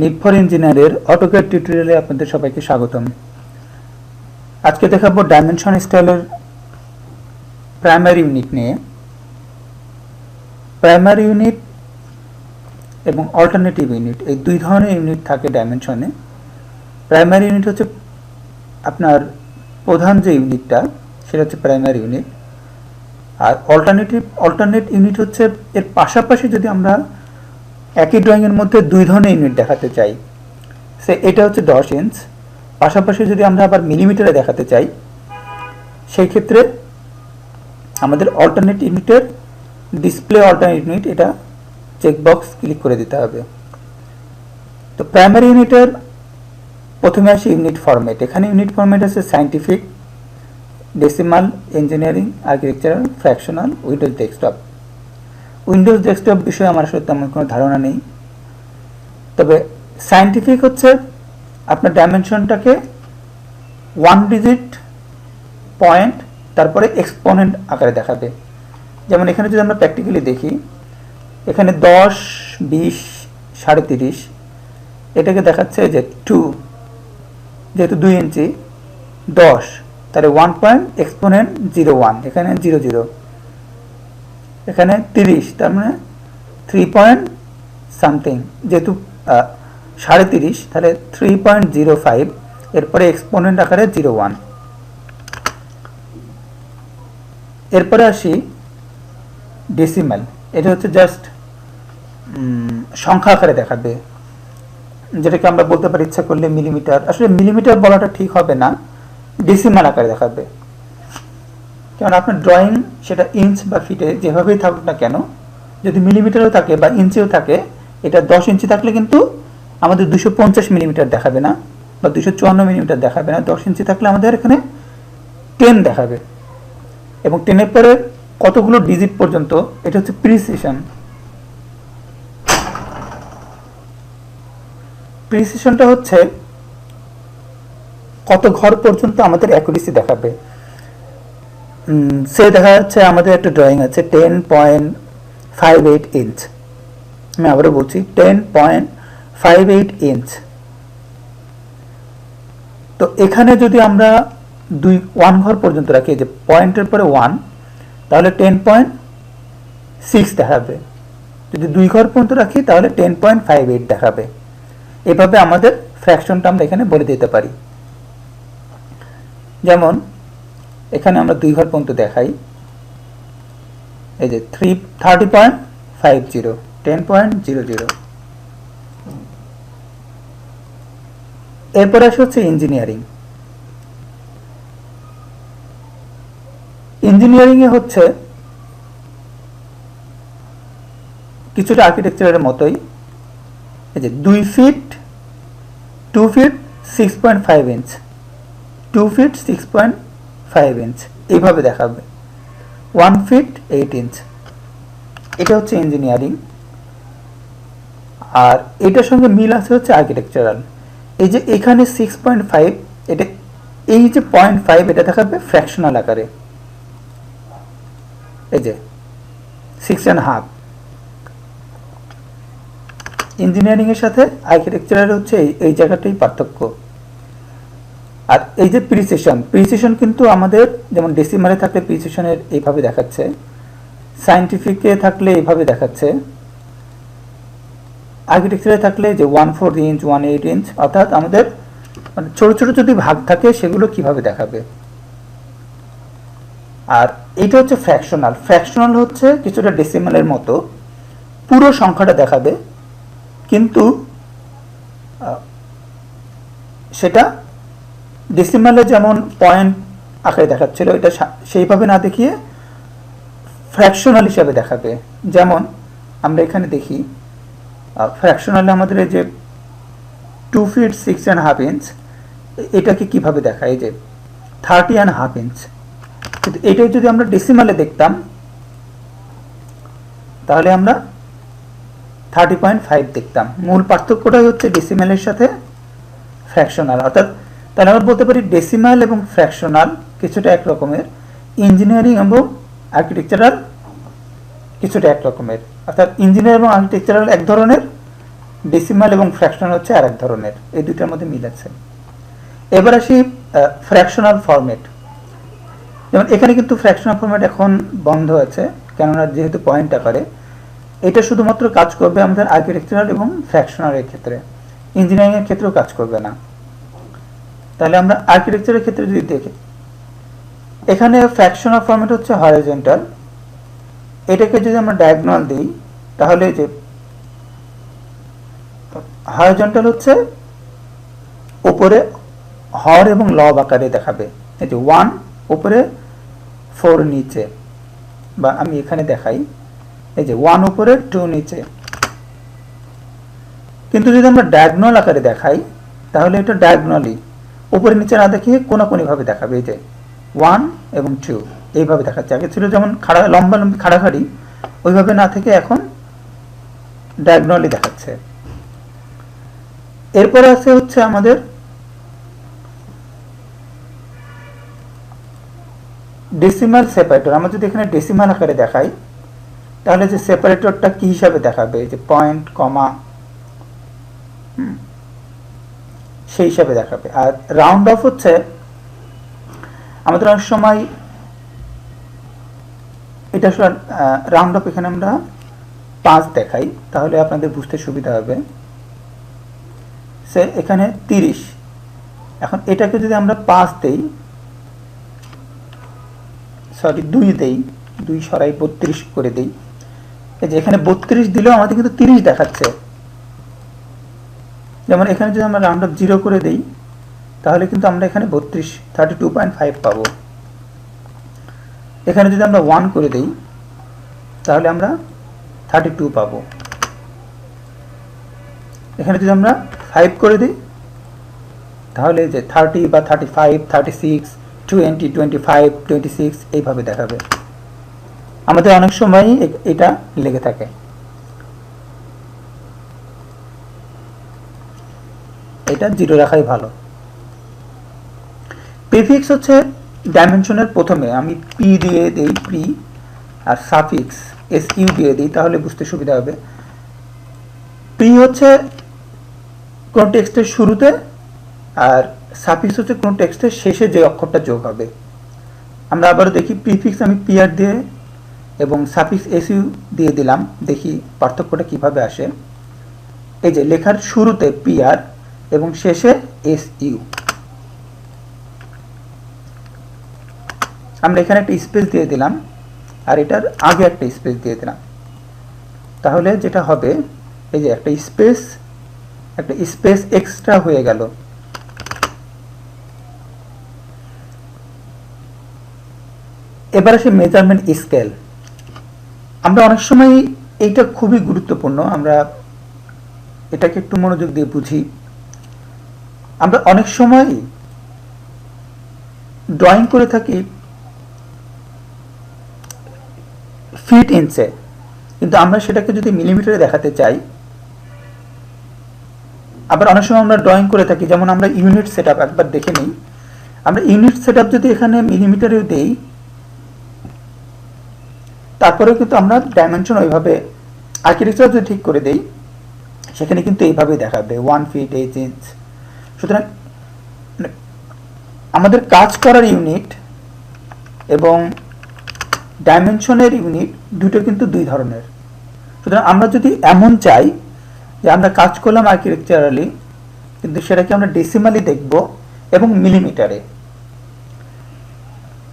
NEET for ইঞ্জিনিয়ারের AutoCAD টিউটোরিয়ালে আপনাদের সবাইকে স্বাগতম। আজকে দেখাবো ডাইমেনশন স্টাইলের প্রাইমারি ইউনিট নিয়ে। প্রাইমারি ইউনিট এবং অল্টারনেটিভ ইউনিট এই দুই ধরনের ইউনিট থাকে ডাইমেনশনে প্রাইমারি ইউনিট হচ্ছে আপনার প্রধান যে ইউনিটটা সেটা হচ্ছে প্রাইমারি ইউনিট আর অল্টারনেটিভ অল্টারনেট ইউনিট হচ্ছে এর পাশাপাশি যদি আমরা একই ড্রয়িংয়ের মধ্যে দুই ধরনের ইউনিট দেখাতে চাই। সে এটা হচ্ছে দশ ইঞ্চ পাশাপাশি যদি আমরা আবার মিলিমিটারে দেখাতে চাই, সেই ক্ষেত্রে আমাদের অল্টারনেট ইউনিটের ডিসপ্লে অল্টারনেট ইউনিট এটা চেকবক্স ক্লিক করে দিতে হবে। তো প্রাইমারি ইউনিটের প্রথমে আসি ইউনিট ফরম্যাট এখানে ইউনিট ফরম্যাট আছে scientific decimal engineering architectural fractional Windows desktop Windows desktop বিষয়ে আমার আসলে তেমন কোনো ধারণা নেই। তবে সায়েন্টিফিক হচ্ছে আপনার ডাইমেনশনটাকে ওয়ান ডিজিট পয়েন্ট তারপরে এক্সপোনেন্ট আকারে দেখাবে। যেমন এখানে যদি আমরা প্র্যাকটিক্যালি দেখি, এখানে দশ, বিশ, সাড়ে তিরিশ, এটাকে দেখাচ্ছে যে টু যেহেতু দুই ইঞ্চি, দশ, তাহলে one point exponent zero one এখানে জিরো জিরো এখানে তিরিশ, তার মানে থ্রি পয়েন্ট সামথিং যেহেতু সাড়ে তিরিশ, তাহলে থ্রি পয়েন্ট জিরো ফাইভ এরপরে এক্সপোনেন্ট আকারে জিরো ওয়ান এরপরে আসি ডেসিমাল এটা হচ্ছে জাস্ট সংখ্যা আকারে দেখাবে। যেটাকে আমরা বলতে পারি ইচ্ছা করলে মিলিমিটার আসলে মিলিমিটার বলাটা ঠিক হবে না ডেসিমাল আকারে দেখাবে। কারণ আপনার ড্রয়িং সেটা ইঞ্চ বা ফিটে যেভাবেই থাকুক না কেন, যদি মিলিমিটারও থাকে বা ইঞ্চিও থাকে, এটা দশ ইঞ্চি থাকলে কিন্তু আমাদের দুশো পঞ্চাশ মিলিমিটার দেখাবে না বা দুশো চুয়ান্ন মিলিমিটার দেখাবে না। দশ ইঞ্চি থাকলে আমাদের এখানে টেন দেখাবে। এবং টেনের পরে কতগুলো ডিজিট পর্যন্ত, এটা হচ্ছে প্রিসিশন প্রিসিশনটা হচ্ছে কত ঘর পর্যন্ত আমাদের অ্যাকুরেসি দেখাবে। সে দেখা যাচ্ছে আমাদের একটা ড্রয়িং আছে ten point five eight inch আমি আবারও বলছি ten point five eight inch তো এখানে যদি আমরা দুই ওয়ান ঘর পর্যন্ত রাখি যে পয়েন্টের পরে ওয়ান তাহলে টেন পয়েন্ট সিক্স দেখাবে। যদি দুই ঘর পর্যন্ত রাখি, তাহলে টেন পয়েন্ট ফাইভ এইট দেখাবে। এভাবে আমাদের ফ্র্যাকশনটা আমরা এখানে বলে দিতে পারি। যেমন এখানে আমরা দুই ঘর পর্যন্ত দেখাই। এই যে three thirty point five zero ten point zero zero এরপরে আসে হচ্ছে ইঞ্জিনিয়ারিং ইঞ্জিনিয়ারিং এ হচ্ছে কিছুটা আর্কিটেকচারের মতোই। এই যে দুই feet two feet six point five inch two feet six point five inch এইভাবে দেখাবে। ওয়ান ফিট এইট ইঞ্চ এটা হচ্ছে ইঞ্জিনিয়ারিং আর এটার সঙ্গে মিল আছে হচ্ছে আর্কিটেকচারাল এই যে এখানে সিক্স পয়েন্ট ফাইভ এটা এই যে পয়েন্ট ফাইভ এটা দেখাবে ফ্র্যাকশনাল আকারে। এই যে সিক্স অ্যান্ড হাফ ইঞ্জিনিয়ারিংয়ের সাথে আর্কিটেকচারের হচ্ছে এই জায়গাটাই পার্থক্য। আর এই যে প্রিসিশন প্রিসিশন কিন্তু আমাদের যেমন ডেসিমালে থাকলে প্রিসিশনের এইভাবে দেখাচ্ছে সায়েন্টিফিকে থাকলে এইভাবে দেখাচ্ছে আর্কিটেকচারে থাকলে যে one four inch one eight inch অর্থাৎ আমাদের মানে ছোট ছোট যদি ভাগ থাকে সেগুলো কীভাবে দেখাবে? আর এটা হচ্ছে ফ্র্যাকশনাল ফ্র্যাকশনাল হচ্ছে কিছুটা ডেসিমালের মতো, পুরো সংখ্যাটা দেখাবে, কিন্তু সেটা ডেসিমালে যেমন পয়েন্ট আকারে দেখাচ্ছিল, এটা সেইভাবে না দেখিয়ে ফ্র্যাকশনাল হিসাবে দেখাবে। যেমন আমরা এখানে দেখি ফ্র্যাকশনালে আমাদের এই যে two feet six and half inch এটাকে কীভাবে দেখায়? এই যে থার্টি অ্যান্ড হাফ ইঞ্চ কিন্তু এটাই যদি আমরা ডেসিমালে দেখতাম, তাহলে আমরা থার্টি পয়েন্ট ফাইভ দেখতাম। মূল পার্থক্যটাই হচ্ছে ডেসিমালের সাথে ফ্র্যাকশনাল অর্থাৎ তাহলে আমরা বলতে পারি ডেসিমাল এবং ফ্র্যাকশনাল কিছুটা এক রকমের ইঞ্জিনিয়ারিং এবং আর্কিটেকচারাল কিছুটা এক রকমের। অর্থাৎ ইঞ্জিনিয়ার এবং আর্কিটেকচারাল এক ধরনের ডেসিমাল এবং ফ্র্যাকশনাল হচ্ছে আর এক ধরনের। এই দুইটার মধ্যে মিল আছে। এবার আসি ফ্র্যাকশনাল ফরম্যাট যেমন এখানে কিন্তু ফ্র্যাকশনাল ফরম্যাট এখন বন্ধ আছে, কেননা যেহেতু পয়েন্ট আকারে, এটা শুধুমাত্র কাজ করবে আমাদের আর্কিটেকচারাল এবং ফ্র্যাকশনালের ক্ষেত্রে। ইঞ্জিনিয়ারিং এর ক্ষেত্রেও কাজ করবে না। তাহলে আমরা আর্কিটেকচারের ক্ষেত্রে যদি দেখি, এখানে ফ্র্যাকশনাল ফরম্যাট হচ্ছে হরিজন্টাল এটাকে যদি আমরা ডায়াগনাল দিই, তাহলে যে হরিজন্টাল হচ্ছে উপরে হর এবং লব আকারে দেখাবে। এই যে ওয়ান উপরে ফোর নিচে। বা আমি এখানে দেখাই, এই যে ওয়ান উপরে টু নিচে। কিন্তু যদি আমরা ডায়াগনাল আকারে দেখাই, তাহলে এটা ডায়াগনালি উপরে নিচে না দেখিয়ে কোনাকুনিভাবে দেখাবে এই যে ওয়ান এবং টু এইভাবে দেখাচ্ছে। আগে ছিল যেমন খাড়া, লম্বা, লম্বি খাড়াখাড়ি, ওইভাবে না থেকে এখন ডায়াগনালি দেখাচ্ছে। এরপরে আছে হচ্ছে আমাদের ডেসিমাল সেপারেটর আমরা যদি এখানে ডেসিমাল আকারে দেখাই, তাহলে যে সেপারেটরটা কি হিসাবে দেখাবে? যে পয়েন্ট কমা সেই হিসাবে দেখাবে। আর রাউন্ড অফ হচ্ছে আমাদের অনেক সময় এটা আসলে রাউন্ড অফ এখানে আমরা পাঁচ দেখাই, তাহলে আপনাদের বুঝতে সুবিধা হবে। সে এখানে তিরিশ। এখন এটাকে যদি আমরা পাঁচ দেই সরি দুই দেই, দুই সরাই বত্রিশ করে দেই। এই যে এখানে বত্রিশ দিলেও আমাদের কিন্তু তিরিশ দেখাচ্ছে। যেমন এখানে যদি আমরা রাউন্ড অফ জিরো করে দেই, তাহলে কিন্তু আমরা এখানে বত্রিশ থার্টি টু পয়েন্ট ফাইভ পাবো। এখানে যদি আমরা ওয়ান করে দেই, তাহলে আমরা থার্টি টু পাবো। এখানে যদি আমরা ফাইভ করে দিই, তাহলে যে থার্টি বা thirty five thirty six twenty twenty five twenty six এইভাবে দেখাবে। আমাদের অনেক সময়ই এটা লেগে থাকে। এটা জিরো রাখাই ভালো। প্রিফিক্স হচ্ছে ডাইমেনশনের প্রথমে। আমি পি দিয়ে দিই পি আর সাফিক্স এস ইউ দিয়ে দিই, তাহলে বুঝতে সুবিধা হবে। পি হচ্ছে কোন টেক্সটের শুরুতে, আর সাফিক্স হচ্ছে কোন টেক্সটের শেষে যে অক্ষরটা যোগ হবে। আমরা আবারও দেখি প্রিফিক্স আমি পি আর দিয়ে এবং সাফিক্স এস ইউ দিয়ে দিলাম। দেখি পার্থক্যটা কীভাবে আসে। এই যে, লেখার শুরুতে পি আর এবং শেষে এস ইউ আমরা এখানে একটা স্পেস দিয়ে দিলাম, আর এটার আগে একটা স্পেস দিয়ে দিলাম। তাহলে যেটা হবে, এই যে একটা স্পেস একটা স্পেস এক্সট্রা হয়ে গেল। এবার আসে মেজারমেন্ট স্কেল। আমরা অনেক সময় এইটা খুবই গুরুত্বপূর্ণ, আমরা এটাকে একটু মনোযোগ দিয়ে বুঝি। আমরা অনেক সময় ড্রয়িং করে থাকি ফিট ইঞ্চে কিন্তু আমরা সেটাকে যদি মিলিমিটারে দেখাতে চাই, আবার অনেক সময় আমরা ড্রয়িং করে থাকি, যেমন আমরা ইউনিট সেট একবার দেখে নিই। আমরা ইউনিট সেট যদি এখানে মিলিমিটারেও দেই, তারপরেও কিন্তু আমরা ডাইমেনশন ওইভাবে আর্কিটেকচার যদি ঠিক করে দেই, সেখানে কিন্তু এইভাবে দেখাবে ওয়ান ফিট এইট ইঞ্চ সুতরাং মানে আমাদের কাজ করার ইউনিট এবং ডাইমেনশনের ইউনিট দুটো কিন্তু দুই ধরনের। সুতরাং আমরা যদি এমন চাই যে আমরা কাজ করলাম আর্কিটেকচারালি কিন্তু সেটাকে আমরা ডেসিমালি দেখব এবং মিলিমিটারে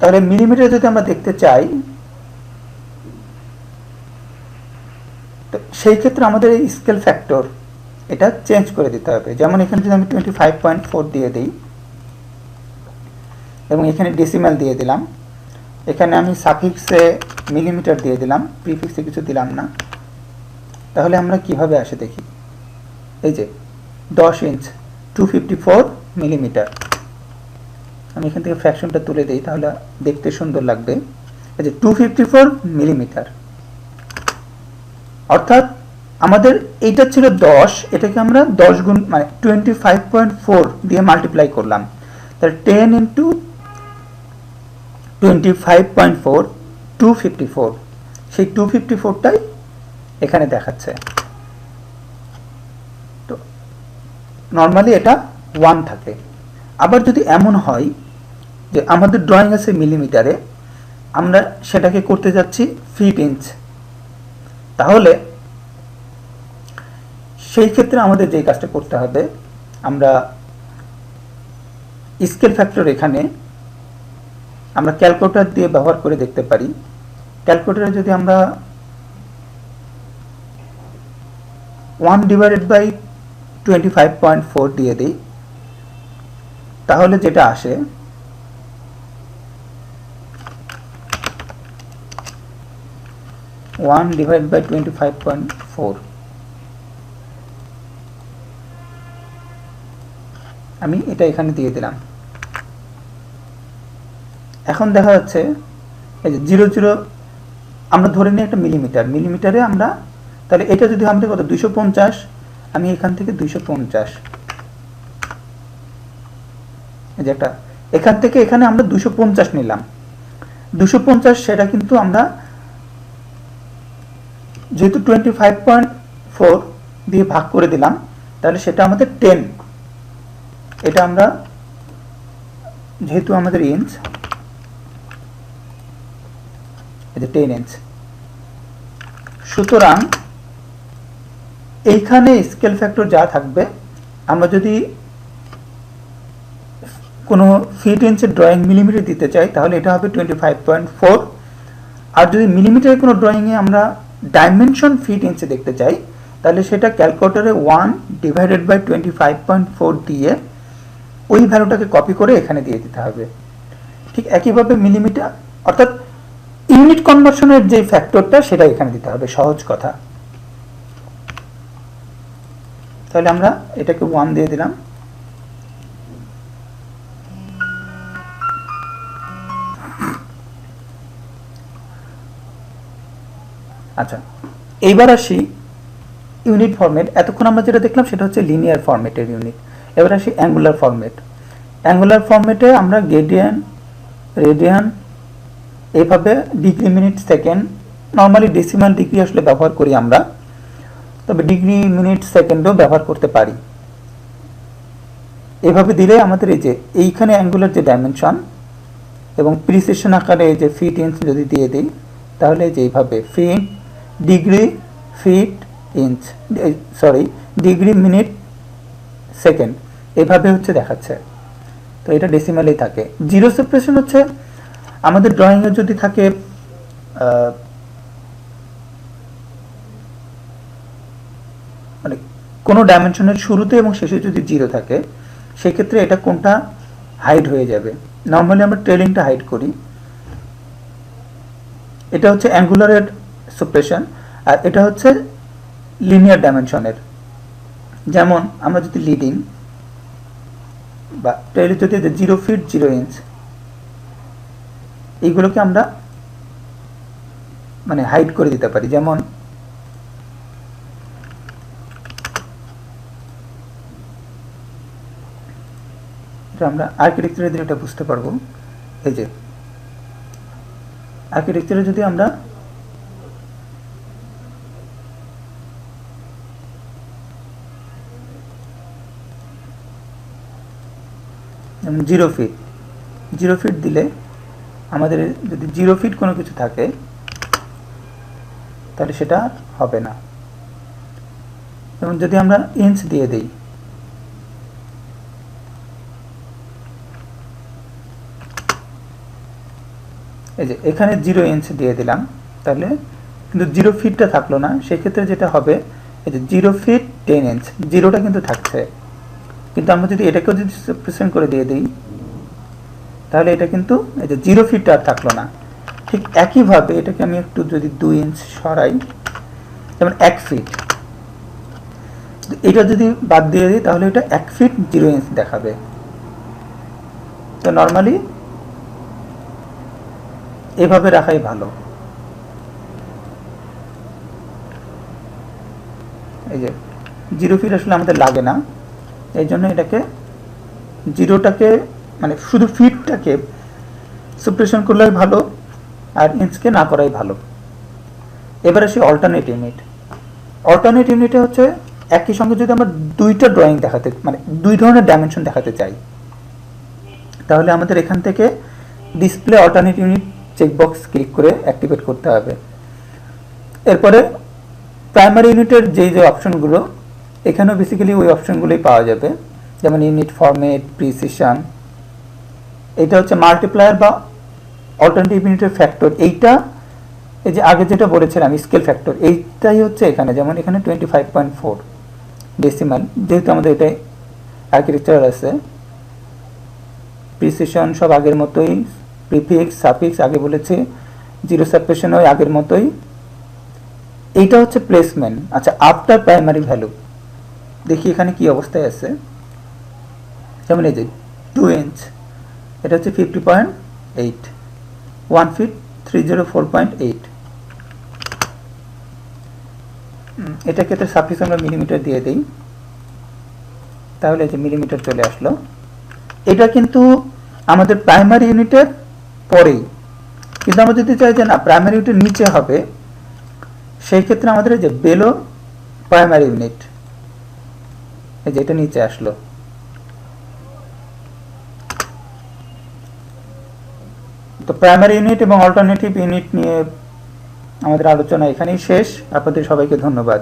তাহলে মিলিমিটারে যদি আমরা দেখতে চাই সেই ক্ষেত্রে আমাদের স্কেল ফ্যাক্টর এটা চেঞ্জ করে দিতে হবে। যেমন এখানে যদি আমি টোয়েন্টি ফাইভ পয়েন্ট ফোর দিয়ে দিই, এবং এখানে ডেসিমাল দিয়ে দিলাম, এখানে আমি সাফিক্সে মিলিমিটার দিয়ে দিলাম প্রিফিক্সে কিছু দিলাম না, তাহলে আমরা কীভাবে আসে দেখি? এই যে, দশ inch two fifty four millimetre আমি এখান থেকে ফ্র্যাকশনটা তুলে দিই, তাহলে দেখতে সুন্দর লাগবে। এই যে টু ফিফটি ফোর মিলিমিটার অর্থাৎ আমাদের এইটা ছিল দশ, এটাকে আমরা দশ গুণ মানে টোয়েন্টি ফাইভ পয়েন্ট ফোর দিয়ে মাল্টিপ্লাই করলাম। তাহলে ten into twenty five point four two fifty four সেই টু ফিফটি ফোরটাই এখানে দেখাচ্ছে। তো নর্মালি এটা ওয়ান থাকে। আবার যদি এমন হয় যে আমাদের ড্রয়িং আছে মিলিমিটারে আমরা সেটাকে করতে যাচ্ছি ফিট ইঞ্চ তাহলে সেই ক্ষেত্রে আমাদের যে কাজটা করতে হবে, আমরা স্কেল ফ্যাক্টর এখানে আমরা ক্যালকুলেটর দিয়ে ব্যবহার করে দেখতে পারি। ক্যালকুলেটরে যদি আমরা one divided by twenty five point four দিয়ে দিই, তাহলে যেটা আসে one divide by twenty five point four আমি এটা এখানে দিয়ে দিলাম। এখন দেখা যাচ্ছে, এই যে জিরো জিরো, আমরা ধরে নিই একটা মিলিমিটার। মিলিমিটারে আমরা, তাহলে এটা যদি আমাদের কত, দুইশো পঞ্চাশ, আমি এখান থেকে দুইশো পঞ্চাশ। এই যে একটা, এখান থেকে এখানে আমরা দুশো পঞ্চাশ নিলাম। দুশো পঞ্চাশ সেটা কিন্তু আমরা যেহেতু টোয়েন্টি ফাইভ পয়েন্ট ফোর দিয়ে ভাগ করে দিলাম, তাহলে সেটা আমাদের টেন এটা আমরা, যেহেতু আমাদের ইঞ্চ এটা টেন ইঞ্চ সুতরাং, এইখানে স্কেল ফ্যাক্টর যা থাকবে, আমরা যদি কোনো ফিট ইঞ্চের ড্রয়িং মিলিমিটার দিতে চাই, তাহলে এটা হবে টোয়েন্টি ফাইভ পয়েন্ট ফোর আর যদি মিলিমিটারে কোনো ড্রয়িংয়ে আমরা ডাইমেনশন ফিট ইঞ্চে দেখতে চাই, তাহলে সেটা ক্যালকুলেটারে one divided by twenty five point four দিয়ে ওই ভ্যালুটাকে কপি করে এখানে দিয়ে দিতে হবে। ঠিক একইভাবে মিলিমিটার অর্থাৎ ইউনিট কনভার্সনের যে ফ্যাক্টরটা সেটা এখানে দিতে হবে। সহজ কথা। তাহলে আমরা এটাকে ওয়ান দিয়ে দিলাম। আচ্ছা এইবার আসি ইউনিট ফরম্যাট এতক্ষণ আমরা যেটা দেখলাম, সেটা হচ্ছে লিনিয়ার ফরম্যাটের ইউনিট এবার আসি অ্যাঙ্গুলার ফর্মেট অ্যাঙ্গুলার ফরম্যাটে আমরা গেডিয়ান রেডিয়ান এইভাবে degree minute second normally decimal degree আসলে ব্যবহার করি আমরা, তবে ডিগ্রি মিনিট সেকেন্ডও ব্যবহার করতে পারি। এভাবে দিলে আমাদের এই যে এইখানে অ্যাঙ্গুলার যে ডাইমেনশন এবং প্রিসিশন আকারে এই যে ফিট ইঞ্চ যদি দিয়ে দিই, তাহলে যে এইভাবে feet degree feet inch sorry degree minute second এভাবে হচ্ছে দেখাচ্ছে। তো এটা ডেসিমালেই থাকে। জিরো সেপারেশন হচ্ছে, আমাদের ড্রয়িংয়ে যদি থাকে মানে কোনো ডাইমেনশনের শুরুতে এবং শেষে যদি জিরো থাকে, সেক্ষেত্রে এটা কোনটা হাইড হয়ে যাবে। নর্মালি আমরা ট্রেলিংটা হাইড করি। এটা হচ্ছে অ্যাঙ্গুলারের সুপ্রেশন আর এটা হচ্ছে লিনিয়ার ডাইমেনশনের যেমন আমরা যদি লিডিং বা যদি জিরো ফিট জিরো ইঞ্চ এইগুলোকে আমরা মানে হাইড করে দিতে পারি। যেমন আমরা আর্কিটেকচারে দিলে এটা বুঝতে পারব। এই যে আর্কিটেকচারে যদি আমরা জিরো ফিট জিরো ফিট দিলে আমাদের যদি জিরো ফিট কোনো কিছু থাকে, তাহলে সেটা হবে না। যেমন যদি আমরা ইঞ্চ দিয়ে দিই, এই যে এখানে জিরো ইঞ্চ দিয়ে দিলাম, তাহলে কিন্তু জিরো ফিটটা থাকল না। সেক্ষেত্রে যেটা হবে, এই যে জিরো ফিট টেন ইঞ্চ জিরোটা কিন্তু থাকছে। কিন্তু আমরা যদি এটাকেও যদি প্রেসেন্ট করে দিয়ে দিই, তাহলে এটা কিন্তু এই যে জিরো ফিটটা আর থাকল না। ঠিক একইভাবে এটাকে আমি একটু যদি দুই ইঞ্চ সরাই, যেমন এক ফিট এটা যদি বাদ দিয়ে দিই, তাহলে এটা এক ফিট জিরো ইঞ্চ দেখাবে। তো নর্মালি এভাবে রাখাই ভালো। এই যে জিরো ফিট আসলে আমাদের লাগে না। এই জন্য এটাকে জিরোটাকে মানে শুধু ফিটটাকে সুপ্রেশন করলেই ভালো আর ইঞ্চকে না করাই ভালো। এবার আসি অল্টারনেট ইউনিট অল্টারনেট ইউনিটে হচ্ছে একই সঙ্গে যদি আমরা দুইটা ড্রয়িং দেখাতে মানে দুই ধরনের ডাইমেনশন দেখাতে চাই, তাহলে আমাদের এখান থেকে display alternate unit checkbox click করে অ্যাক্টিভেট করতে হবে। এরপরে প্রাইমারি ইউনিটের যেই যে অপশনগুলো এখানেও বেসিক্যালি ওই অপশনগুলোই পাওয়া যাবে। যেমন ইউনিট ফরম্যাট প্রিসিশন এটা হচ্ছে মাল্টিপ্লায়ার বা অল্টারনেটিভ ইউনিটের ফ্যাক্টর এইটা, এই যে আগে যেটা বলেছিলাম স্কেল ফ্যাক্টর এইটাই হচ্ছে এখানে। যেমন এখানে twenty five point four decimal যেহেতু আমাদের এটাই আর্কিটেকচার আছে। প্রিসিশন সব আগের মতোই প্রিফিক্স সাফিক্স আগে বলেছি জিরো সাবপেশন ওই আগের মতোই। এইটা হচ্ছে প্লেসমেন্ট আচ্ছা আফটার প্রাইমারি ভ্যালু দেখি এখানে কি অবস্থায় আছে। যেমন এই যে টু ইঞ্চ এটা হচ্ছে fifty point eight one feet three zero four point eight এটা ক্ষেত্রে সাফিক্স আমরা মিলিমিটার দিয়ে দিই। তাহলে যে মিলিমিটার চলে আসলো। এটা কিন্তু আমাদের প্রাইমারি ইউনিটের পরেই। কিন্তু আমরা যদি চাই যে না প্রাইমারি ইউনিটের নিচে হবে, সেই ক্ষেত্রে আমাদের যে বেলো প্রাইমারি ইউনিট এই যে এটা নিচে আসলো। তো প্রাইমারি ইউনিট এবং অল্টারনেটিভ ইউনিট নিয়ে আমাদের আলোচনা এখানেই শেষ। আপনাদের সবাইকে ধন্যবাদ।